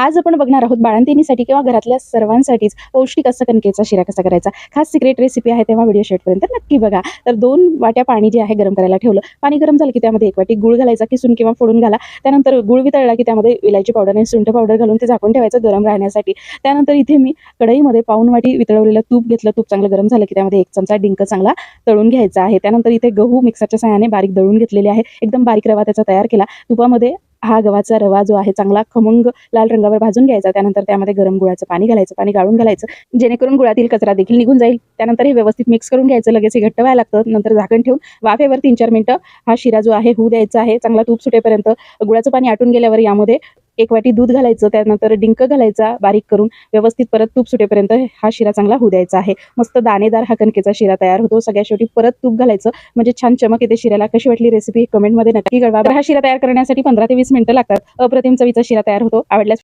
आज आपण बघणार आहोत बाळंतिनीसाठी किंवा घरातल्या सर्वांसाठीच पौष्टिक असं कणकेचा शिरा कसा करायचा? खास सिक्रेट रेसिपी आहे तेव्हा व्हिडिओ शेवटपर्यंत नक्की बघा. तर दोन वाट्या पाणी जे आहे गरम करायला ठेवलं. पाणी गरम झालं की त्यामध्ये एक वाटी गुळ घालायचा किसून किंवा फोडून घाला. त्यानंतर गुळ वितळला की त्यामध्ये इलायची पावडर आणि सुंठ पावडर घालून ते झाकून ठेवायचं गरम राहण्यासाठी. त्यानंतर इथे मी कढईमध्ये पाऊन वाटी वितळवलेलं तूप घेतलं. तूप चांगलं गरम झालं की त्यामध्ये एक चमचा डिंक चांगला तळून घ्यायचा आहे. त्यानंतर इथे गहू मिक्सरच्या सहाय्याने बारीक दळून घेतलेले आहे. एकदम बारीक रवा त्याचा तयार केला. तुपामध्ये हा गव्हाचा रवा जो आहे चांगला खमंग लाल रंगावर भाजून घ्यायचा. त्यानंतर त्यामध्ये गरम गुळाचं पाणी घालायचं. पाणी गाळून घालायचं. जेणेकरून गुळातील कचरा देखील निघून जाईल. त्यानंतर हे व्यवस्थित मिक्स करून घ्यायचं. लगेच हे घट्ट व्हायला लागतं. नंतर झाकण ठेवून वाफेवर तीन चार मिनिटं हा शिरा जो आहे होऊ द्यायचा आहे. चांगला तूप सुटेपर्यंत गुळाचं पाणी आटून गेल्यावर यामध्ये एक वाटी दूध घालायचं त्यानंतर डिंक घालायचा बारीक करून व्यवस्थित परत तूप सुटेपर्यंत हा शिरा चांगला होऊ द्यायचा आहे. मस्त दाणेदार हा कणकेचा शिरा तयार होतो. सगळ्या शेवटी परत तूप घालायचं. म्हणजे छान चमक येते शिराला कशी वाटली रेसिपी कमेंटमध्ये नक्की कळवा. हा शिरा तयार करण्यासाठी पंधरा ते वीस मिनिटं लागतात. अप्रतिम चवीचा शिरा तयार होतो. आवडल्यास